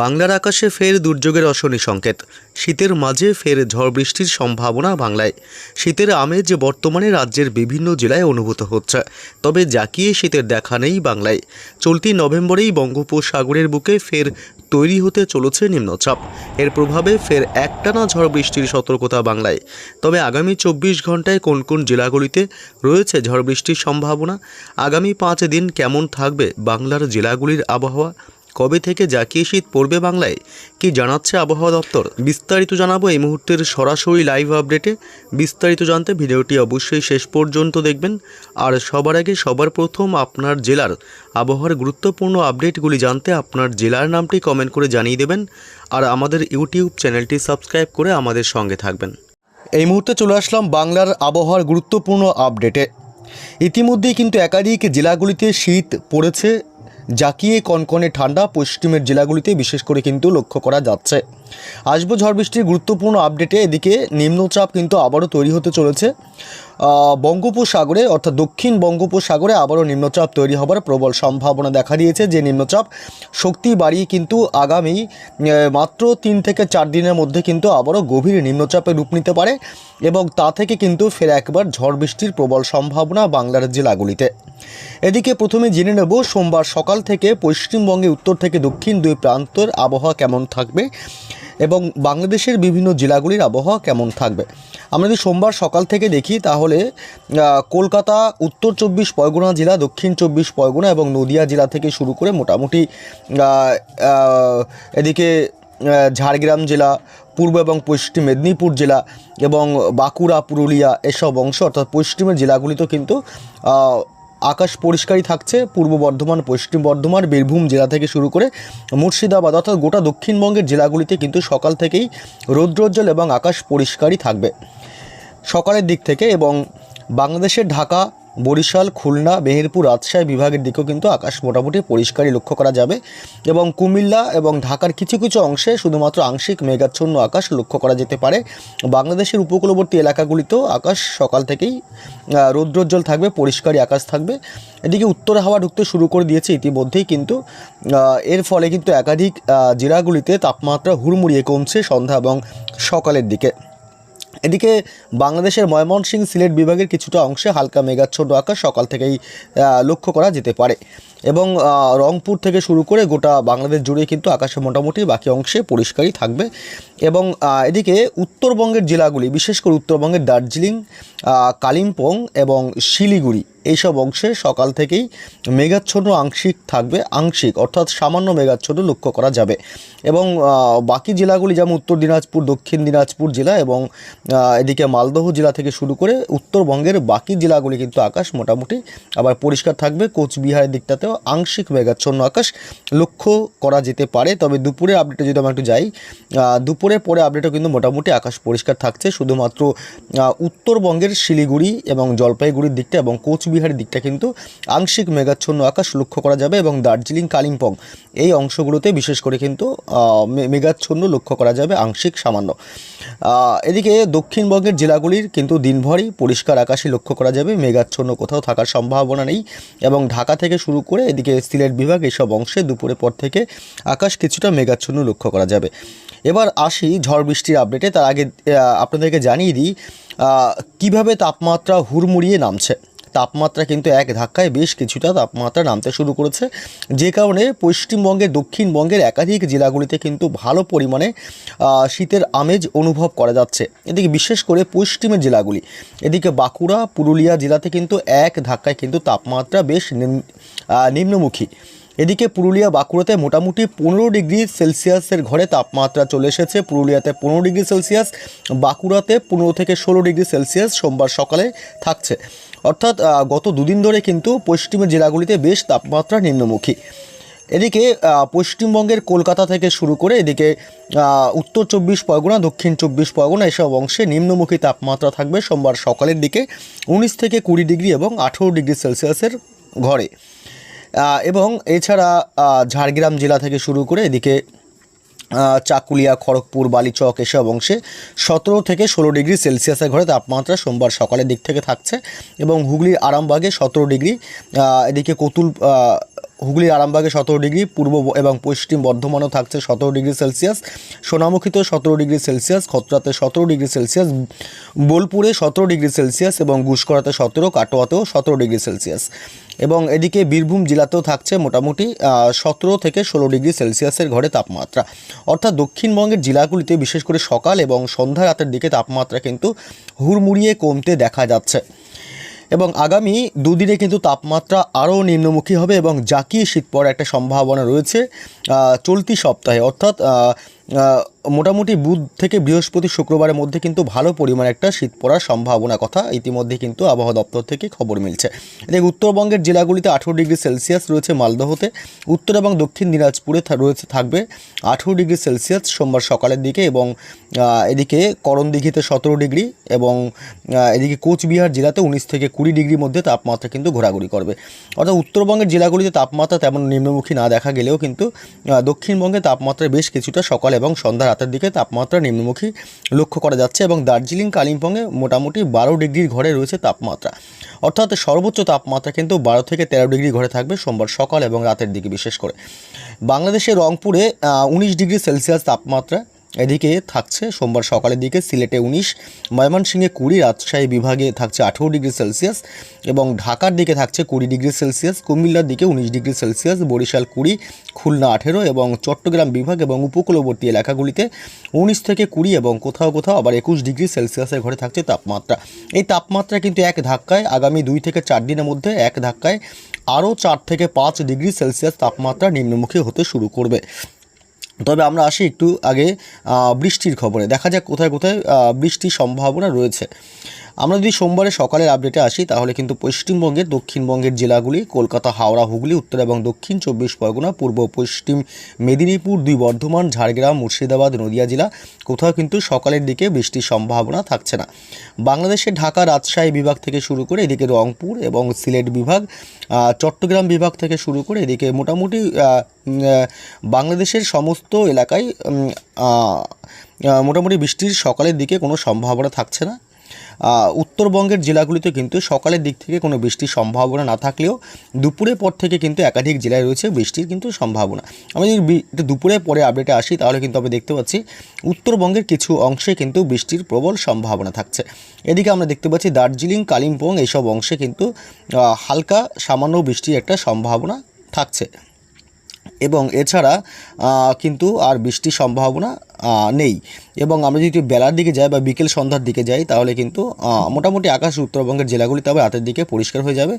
বাংলার আকাশে ফের দুর্যোগের অশনি সংকেত। শীতের মাঝে ফের ঝড় বৃষ্টির সম্ভাবনা বাংলায়। শীতের আমেজ বর্তমানে রাজ্যের বিভিন্ন জেলায় অনুভূত হচ্ছে। তবে জাকিয়ে শীতের দেখা নেই বাংলায়। চলতি নভেম্বরেই বঙ্গোপসাগরের বুকে ফের তৈরি হতে চলেছে নিম্নচাপ। এর প্রভাবে ফের একটানা ঝড় বৃষ্টির সতর্কতা বাংলায়। তবে আগামী চব্বিশ ঘন্টায় কোন কোন জেলাগুলিতে রয়েছে ঝড় বৃষ্টির সম্ভাবনা? আগামী পাঁচ দিন কেমন থাকবে বাংলার জেলাগুলির আবহাওয়া? কবে থেকে জাকিয়ে শীত পড়বে বাংলায়, কি জানাচ্ছে আবহাওয়া দপ্তর? বিস্তারিত জানাব এই মুহূর্তের সরাসরি লাইভ আপডেটে বিস্তারিত জানতে ভিডিওটি অবশ্যই শেষ পর্যন্ত দেখবেন। আর সবার আগে সবার প্রথম আপনার জেলার আবহাওয়ার গুরুত্বপূর্ণ আপডেটগুলি জানতে আপনার জেলার নামটি কমেন্ট করে জানিয়ে দেবেন। আর আমাদের ইউটিউব চ্যানেলটি সাবস্ক্রাইব করে আমাদের সঙ্গে থাকবেন। এই মুহূর্তে চলে আসলাম বাংলার আবহাওয়ার গুরুত্বপূর্ণ আপডেটে। ইতিমধ্যেই কিন্তু একাধিক জেলাগুলিতে শীত পড়েছে। জাকিয়ে কনকনে ঠান্ডা পশ্চিমের জেলাগুলিতে বিশেষ করে কিন্তু লক্ষ্য করা যাচ্ছে। আসব ঝড় বৃষ্টির গুরুত্বপূর্ণ আপডেটে এদিকে নিম্নচাপ কিন্তু আবারও তৈরি হতে চলেছে। বঙ্গোপসাগরে, অর্থাৎ দক্ষিণ বঙ্গোপসাগরে আবারও নিম্নচাপ তৈরি হবার প্রবল সম্ভাবনা দেখা দিয়েছে। যে নিম্নচাপ শক্তি বাড়িয়ে কিন্তু আগামী মাত্র তিন থেকে চার দিনের মধ্যে কিন্তু আবারও গভীর নিম্নচাপে রূপ নিতে পারে এবং তা থেকে কিন্তু ফের একবার ঝড় বৃষ্টির প্রবল সম্ভাবনা বাংলার জেলাগুলিতে। এদিকে প্রথমে জেনে নেব, সোমবার সকাল থেকে পশ্চিমবঙ্গে উত্তর থেকে দক্ষিণ দুই প্রান্তর আবহাওয়া কেমন থাকবে। এবং বাংলাদেশের বিভিন্ন জেলাগুলির আবহাওয়া কেমন থাকবে। আমরা যদি সোমবার সকাল থেকে দেখি, তাহলে কলকাতা, উত্তর চব্বিশ পরগনা জেলা, দক্ষিণ চব্বিশ পরগনা এবং নদিয়া জেলা থেকে শুরু করে মোটামুটি এদিকে ঝাড়গ্রাম জেলা, পূর্ব এবং পশ্চিম মেদিনীপুর জেলা এবং বাঁকুড়া, পুরুলিয়া এসব অংশ অর্থাৎ পশ্চিমের জেলাগুলিতেও কিন্তু আকাশ পরিষ্কারই থাকছে, পূর্ব বর্ধমান, পশ্চিম বর্ধমান, বীরভূম জেলা থেকে শুরু করে মুর্শিদাবাদ, অর্থাৎ গোটা দক্ষিণবঙ্গের জেলাগুলিতে কিন্তু সকাল থেকেই রৌদ্রোজ্জ্বল এবং আকাশ পরিষ্কারই থাকবে। সকালের দিক থেকে এবং বাংলাদেশের ঢাকা বরিশাল, খুলনা, মেহেরপুর রাজশাহী বিভাগের দিকেও কিন্তু আকাশ মোটামুটি পরিষ্কারই লক্ষ্য করা যাবে এবং কুমিল্লা এবং ঢাকার কিছু কিছু অংশে শুধুমাত্র আংশিক মেঘাচ্ছন্ন আকাশ লক্ষ্য করা যেতে পারে। বাংলাদেশের উপকূলবর্তী এলাকাগুলিতেও আকাশ সকাল থেকেই রৌদ্রোজ্জ্বল থাকবে, পরিষ্কারই আকাশ থাকবে। এদিকে উত্তর হাওয়া ঢুকতে শুরু করে দিয়েছে ইতিমধ্যেই কিন্তু এর ফলে কিন্তু একাধিক জেলাগুলিতে তাপমাত্রা হুড়মুড়িয়ে কমছে সন্ধ্যা এবং সকালের দিকে। এদিকে বাংলাদেশের ময়মনসিংহ সিলেট বিভাগের কিছুটা অংশে হালকা মেঘাচ্ছন্ন আকাশ সকাল থেকেই লক্ষ্য করা যেতে পারে। এবং রংপুর থেকে শুরু করে গোটা বাংলাদেশ জুড়ে কিন্তু আকাশে মোটামুটি বাকি অংশে পরিষ্কারই থাকবে। এবং এদিকে উত্তরবঙ্গের জেলাগুলি, বিশেষ করে উত্তরবঙ্গের দার্জিলিং কালিম্পং এবং শিলিগুড়ি এইসব অংশে সকাল থেকেই মেঘাচ্ছন্ন আংশিক থাকবে, আংশিক অর্থাৎ সামান্য মেঘাচ্ছন্ন লক্ষ্য করা যাবে। এবং বাকি জেলাগুলি যেমন উত্তর দিনাজপুর, দক্ষিণ দিনাজপুর জেলা এবং এদিকে মালদহ জেলা থেকে শুরু করে উত্তরবঙ্গের বাকি জেলাগুলি কিন্তু আকাশ মোটামুটি আবার পরিষ্কার থাকবে। কোচবিহারের দিকটাতেও আংশিক মেঘাচ্ছন্ন আকাশ লক্ষ্য করা যেতে পারে। তবে দুপুরে আপডেটে যদি আমরা একটু যাই দুপুরে পরে আপডেটও কিন্তু মোটামুটি আকাশ পরিষ্কার থাকছে। শুধুমাত্র উত্তরবঙ্গের শিলিগুড়ি এবং জলপাইগুড়ির দিকটা এবং কোচবিহারের দিকটা কিন্তু আংশিক মেঘাচ্ছন্ন আকাশ লক্ষ্য করা যাবে এবং দার্জিলিং, কালিম্পং এই অংশগুলোতে বিশেষ করে কিন্তু মেঘাচ্ছন্ন লক্ষ্য করা যাবে আংশিক সামান্য। এদিকে দক্ষিণবঙ্গের জেলাগুলির কিন্তু দিনভরই পরিষ্কার আকাশই লক্ষ্য করা যাবে, মেঘাচ্ছন্ন কোথাও থাকার সম্ভাবনা নেই এবং ঢাকা থেকে শুরু করে এদিকে সিলেট বিভাগ এসব অংশে দুপুরের পর থেকে আকাশ কিছুটা মেঘাচ্ছন্ন লক্ষ্য করা যাবে। এবার আসি ঝড় বৃষ্টির আপডেটে তার আগে আপনাদেরকে জানিয়ে দিই কীভাবে তাপমাত্রা হুড়মুড়িয়ে নামছে। তাপমাত্রা কিন্তু এক ধাক্কায় বেশ কিছুটা তাপমাত্রা নামতে শুরু করেছে। যে কারণে পশ্চিমবঙ্গের দক্ষিণবঙ্গের একাধিক জেলাগুলিতে কিন্তু ভালো পরিমাণে শীতের আমেজ অনুভব করা যাচ্ছে। এদিকে বিশেষ করে পশ্চিমের জেলাগুলি, এদিকে বাঁকুড়া, পুরুলিয়া জেলাতে কিন্তু এক ধাক্কায় কিন্তু তাপমাত্রা বেশ নিম- নিম্নমুখী। এদিকে পুরুলিয়া বাঁকুড়াতে মোটামুটি পনেরো ডিগ্রি সেলসিয়াসের ঘরে তাপমাত্রা চলে এসেছে। পুরুলিয়াতে পনেরো ডিগ্রি সেলসিয়াস, বাঁকুড়াতে পনেরো থেকে ষোলো ডিগ্রি সেলসিয়াস সোমবার সকালে থাকছে। অর্থাৎ গত দুদিন ধরে কিন্তু পশ্চিমের জেলাগুলিতে বেশ তাপমাত্রা নিম্নমুখী। এদিকে পশ্চিমবঙ্গের কলকাতা থেকে শুরু করে এদিকে উত্তর চব্বিশ পরগনা, দক্ষিণ চব্বিশ পরগনা এসব অংশে নিম্নমুখী তাপমাত্রা থাকবে সোমবার সকালের দিকে উনিশ থেকে কুড়ি ডিগ্রি এবং আঠেরো ডিগ্রি সেলসিয়াসের ঘরে। এবং এছাড়া ঝাড়গ্রাম জেলা থেকে শুরু করে এদিকে চাকুলিয়া, খড়গপুর, বালিচক এসব অংশে সতেরো থেকে ষোলো ডিগ্রি সেলসিয়াসের ঘরে তাপমাত্রা সোমবার সকালের দিক থেকে থাকছে এবং হুগলির আরামবাগে সতেরো ডিগ্রি এদিকে কতুল আহ, হুগলির আরামবাগে সতেরো ডিগ্রি পূর্ব এবং পশ্চিম বর্ধমানও থাকছে সতেরো ডিগ্রি সেলসিয়াস। সোনামুখীতেও সতেরো ডিগ্রি সেলসিয়াস খতরাতে সতেরো ডিগ্রি সেলসিয়াস বোলপুরে সতেরো ডিগ্রি সেলসিয়াস এবং গুসকরাতে সতেরো কাটোয়াতেও সতেরো ডিগ্রি সেলসিয়াস। এবং এদিকে বীরভূম জেলাতেও থাকছে মোটামুটি সতেরো থেকে ষোলো ডিগ্রি সেলসিয়াসের ঘরে তাপমাত্রা। অর্থাৎ দক্ষিণবঙ্গের জেলাগুলিতে বিশেষ করে সকাল এবং সন্ধ্যা রাতের দিকে তাপমাত্রা কিন্তু হুড়মুড়িয়ে কমতে দেখা যাচ্ছে। এবং আগামী দুদিনে কিন্তু তাপমাত্রা আরও নিম্নমুখী হবে এবং জাকিয়ে শীত পড়ার একটা সম্ভাবনা রয়েছে চলতি সপ্তাহে। অর্থাৎ মোটামুটি বুধ থেকে বৃহস্পতি শুক্রবারের মধ্যে কিন্তু ভালো পরিমাণে একটা শীত পড়ার সম্ভাবনা কথা ইতিমধ্যে কিন্তু আবহাওয়া দপ্তর থেকে খবর মিলছে। এদিকে উত্তরবঙ্গের জেলাগুলিতে আঠেরো ডিগ্রি সেলসিয়াস রয়েছে মালদহতে। উত্তর এবং দক্ষিণ দিনাজপুরে রয়েছে, থাকবে আঠেরো ডিগ্রি সেলসিয়াস সোমবার সকালের দিকে এবং এদিকে করণদিঘিতে সতেরো ডিগ্রি এবং এদিকে কোচবিহার জেলাতে উনিশ থেকে কুড়ি ডিগ্রির মধ্যে তাপমাত্রা কিন্তু ঘোরাঘুরি করবে। অর্থাৎ উত্তরবঙ্গের জেলাগুলিতে তাপমাত্রা তেমন নিম্নমুখী না দেখা গেলেও কিন্তু দক্ষিণবঙ্গে তাপমাত্রা বেশ কিছুটা সকাল এবং সন্ধ্যা রাতের দিকে তাপমাত্রা নিম্নমুখী লক্ষ্য করা যাচ্ছে এবং দার্জিলিং, কালিম্পংয়ে মোটামুটি বারো ডিগ্রির ঘরে রয়েছে তাপমাত্রা। অর্থাৎ সর্বোচ্চ তাপমাত্রা কিন্তু বারো থেকে তেরো ডিগ্রি ঘরে থাকবে সোমবার সকাল এবং রাতের দিকে বিশেষ করে। বাংলাদেশের রংপুরে উনিশ ডিগ্রি সেলসিয়াস তাপমাত্রা এদিকে থাকছে সোমবার সকালের দিকে সিলেটে উনিশ, ময়মনসিংহে কুড়ি, রাজশাহী বিভাগে থাকছে আঠেরো ডিগ্রি সেলসিয়াস এবং ঢাকার দিকে থাকছে কুড়ি ডিগ্রি সেলসিয়াস, কুমিল্লার দিকে উনিশ ডিগ্রি সেলসিয়াস, বরিশাল কুড়ি, খুলনা আঠেরো এবং চট্টগ্রাম বিভাগ এবং উপকূলবর্তী এলাকাগুলিতে উনিশ থেকে কুড়ি এবং কোথাও কোথাও আবার একুশ ডিগ্রি সেলসিয়াসের ঘরে থাকছে তাপমাত্রা। এই তাপমাত্রা কিন্তু এক ধাক্কায় আগামী দুই থেকে চার দিনের মধ্যে এক ধাক্কায় আরও চার থেকে পাঁচ ডিগ্রি সেলসিয়াস তাপমাত্রা নিম্নমুখী হতে শুরু করবে। তবে আমরা আসি একটু আগে বৃষ্টির খবরে। দেখা যাক কোথায় কোথায় বৃষ্টির সম্ভাবনা রয়েছে। আমরা যদি সোমবারে সকালের আপডেটে আসি, তাহলে কিন্তু পশ্চিমবঙ্গের, দক্ষিণবঙ্গের জেলাগুলি, কলকাতা, হাওড়া, হুগলি, উত্তর এবং দক্ষিণ চব্বিশ পরগনা, পূর্ব পশ্চিম মেদিনীপুর, দুই বর্ধমান, ঝাড়গ্রাম, মুর্শিদাবাদ, নদিয়া জেলা, কোথাও কিন্তু সকালের দিকে বৃষ্টির সম্ভাবনা থাকছে না। বাংলাদেশের ঢাকা রাজশাহী বিভাগ থেকে শুরু করে এদিকে রংপুর এবং সিলেট বিভাগ চট্টগ্রাম বিভাগ থেকে শুরু করে এদিকে মোটামুটি বাংলাদেশের সমস্ত এলাকায় আহ, আহ, মোটামুটি বৃষ্টির সকালের দিকে কোনো সম্ভাবনা থাকছে না। উত্তরবঙ্গের জেলাগুলিতে কিন্তু সকালের দিক থেকে কোনো বৃষ্টির সম্ভাবনা না থাকলেও দুপুরের পর থেকে কিন্তু একাধিক জেলায় রয়েছে বৃষ্টির কিন্তু সম্ভাবনা। আমি যদি দুপুরের পরে আপডেটে আসি তাহলে কিন্তু আমরা দেখতে পাচ্ছি উত্তরবঙ্গের কিছু অংশে কিন্তু বৃষ্টির প্রবল সম্ভাবনা থাকছে। এদিকে আমরা দেখতে পাচ্ছি দার্জিলিং কালিম্পং এইসব অংশে কিন্তু হালকা সামান্য বৃষ্টির একটা সম্ভাবনা থাকছে। এবং এছাড়া কিন্তু আর বৃষ্টির সম্ভাবনা নেই। এবং আমরা যদি বেলার দিকে যাই বা বিকেল সন্ধ্যার দিকে যাই, তাহলে কিন্তু মোটামুটি আকাশ উত্তরবঙ্গের জেলাগুলিতে আবার রাতের দিকে পরিষ্কার হয়ে যাবে।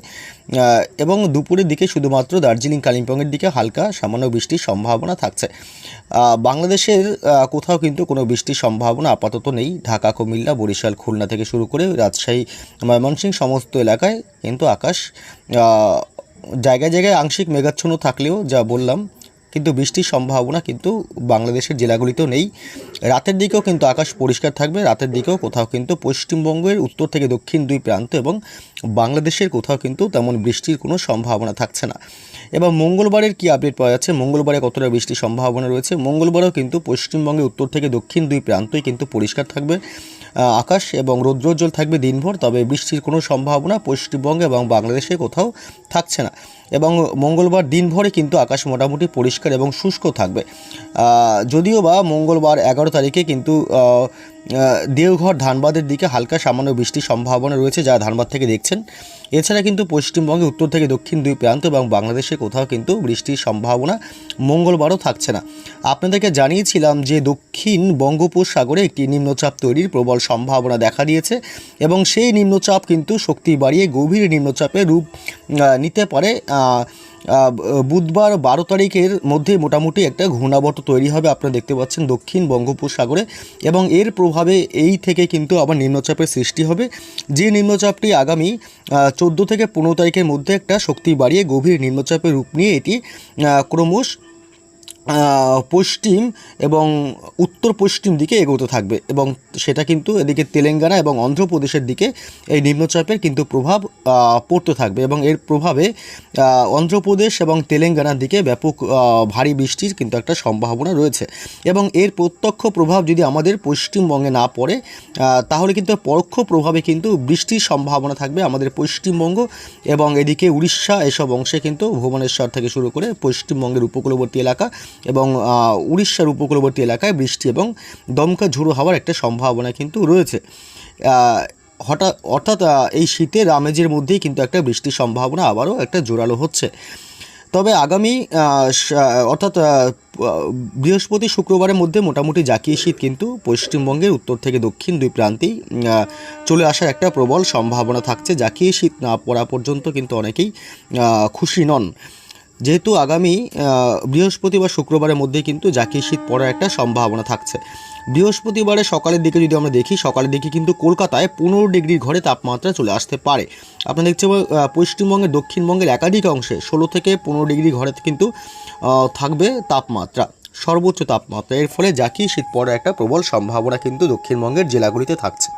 এবং দুপুরের দিকে শুধুমাত্র দার্জিলিং, কালিম্পংয়ের দিকে হালকা সামান্য বৃষ্টির সম্ভাবনা থাকছে। বাংলাদেশের কোথাও কিন্তু কোনো বৃষ্টির সম্ভাবনা আপাতত নেই। ঢাকা, কুমিল্লা, বরিশাল, খুলনা থেকে শুরু করে রাজশাহী, ময়মনসিংহ, সমস্ত এলাকায় কিন্তু আকাশ জায়গায় জায়গায় আংশিক মেঘাচ্ছন্ন থাকলেও যা বললাম, কিন্তু বৃষ্টির সম্ভাবনা কিন্তু বাংলাদেশের জেলাগুলিতেও নেই। রাতের দিকেও কিন্তু আকাশ পরিষ্কার থাকবে, রাতের দিকেও কোথাও কিন্তু পশ্চিমবঙ্গের উত্তর থেকে দক্ষিণ দুই প্রান্ত এবং বাংলাদেশের কোথাও কিন্তু তেমন বৃষ্টির কোনো সম্ভাবনা থাকছে না। এবার মঙ্গলবারের কি আপডেট পাওয়া যাচ্ছে? মঙ্গলবারে কতটা বৃষ্টির সম্ভাবনা রয়েছে? মঙ্গলবারেও কিন্তু পশ্চিমবঙ্গের উত্তর থেকে দক্ষিণ দুই প্রান্তই কিন্তু পরিষ্কার থাকবে। আকাশ এবং রৌদ্রোজ্জ্বল থাকবে দিনভর, তবে বৃষ্টির কোনো সম্ভাবনা পশ্চিমবঙ্গে এবং বাংলাদেশে কোথাও থাকছে না। এবং মঙ্গলবার দিনভরে কিন্তু আকাশ মোটামুটি পরিষ্কার এবং শুষ্ক থাকবে। যদিও বা মঙ্গলবার এগারো তারিখে কিন্তু দেওঘর ধানবাদের দিকে হালকা সামান্য বৃষ্টির সম্ভাবনা রয়েছে যা ধানবাদ থেকে দেখছেন। এছাড়া কিন্তু পশ্চিমবঙ্গে উত্তর থেকে দক্ষিণ দুই প্রান্ত এবং বাংলাদেশে কোথাও কিন্তু বৃষ্টির সম্ভাবনা মঙ্গলবারও থাকছে না। আপনাদেরকে জানিয়েছিলাম যে দক্ষিণ বঙ্গোপসাগরে একটি নিম্নচাপ তৈরির প্রবল সম্ভাবনা দেখা দিয়েছে এবং সেই নিম্নচাপ কিন্তু শক্তি বাড়িয়ে গভীর নিম্নচাপে রূপ নিতে পারে। বুধবার বারো তারিখের মধ্যে মোটামুটি একটা ঘূর্ণাবর্ত তৈরি হবে, আপনারা দেখতে পাচ্ছেন দক্ষিণ বঙ্গোপসাগরে। এবং এর প্রভাবে এই থেকে কিন্তু আবার নিম্নচাপের সৃষ্টি হবে। যে নিম্নচাপটি আগামী চোদ্দ থেকে পনেরো তারিখের মধ্যে একটা শক্তি বাড়িয়ে গভীর নিম্নচাপের রূপ নিয়ে এটি ক্রমশ পশ্চিম এবং উত্তর পশ্চিম দিকে এগোতে থাকবে এবং সেটা কিন্তু এদিকে তেলেঙ্গানা এবং অন্ধ্রপ্রদেশের দিকে এই নিম্নচাপের কিন্তু প্রভাব পড়তে থাকবে এবং এর প্রভাবে অন্ধ্রপ্রদেশ এবং তেলেঙ্গানার দিকে ব্যাপক ভারী বৃষ্টির কিন্তু একটা সম্ভাবনা রয়েছে এবং এর প্রত্যক্ষ প্রভাব যদি আমাদের পশ্চিমবঙ্গে না পড়ে তাহলে কিন্তু পরোক্ষ প্রভাবে কিন্তু বৃষ্টির সম্ভাবনা থাকবে আমাদের পশ্চিমবঙ্গ এবং এদিকে উড়িষ্যা এসব অংশে কিন্তু ভুবনেশ্বর থেকে শুরু করে পশ্চিমবঙ্গের উপকূলবর্তী এলাকা এবং উড়িষ্যার উপকূলবর্তী এলাকায় বৃষ্টি এবং দমকা ঝুড়ো হওয়ার একটা সম্ভাবনা কিন্তু রয়েছে। হঠাৎ অর্থাৎ এই শীতের আমেজের মধ্যেই কিন্তু একটা বৃষ্টির সম্ভাবনা আবারও একটা জোরালো হচ্ছে। তবে আগামী অর্থাৎ বৃহস্পতি শুক্রবারের মধ্যে মোটামুটি জাকিয়ে শীত কিন্তু পশ্চিমবঙ্গের উত্তর থেকে দক্ষিণ দুই প্রান্তেই চলে আসার একটা প্রবল সম্ভাবনা থাকছে। জাকিয়ে শীত না পড়া পর্যন্ত কিন্তু অনেকেই খুশি নন। যেহেতু আগামী বৃহস্পতিবার শুক্রবারের মধ্যে কিন্তু জাকিয়ে শীত পড়ার একটা সম্ভাবনা থাকছে। বৃহস্পতিবারে সকালের দিকে যদি আমরা দেখি, সকালের দিকে কিন্তু কলকাতায় পনেরো ডিগ্রির ঘরে তাপমাত্রা চলে আসতে পারে। আপনারা দেখতে পশ্চিমবঙ্গের দক্ষিণবঙ্গের একাধিক অংশে ষোলো থেকে পনেরো ডিগ্রি ঘরে কিন্তু থাকবে তাপমাত্রা, সর্বোচ্চ তাপমাত্রা। এর ফলে জাকিয়ে শীত পড়ার একটা প্রবল সম্ভাবনা কিন্তু দক্ষিণবঙ্গের জেলাগুলিতে থাকছে।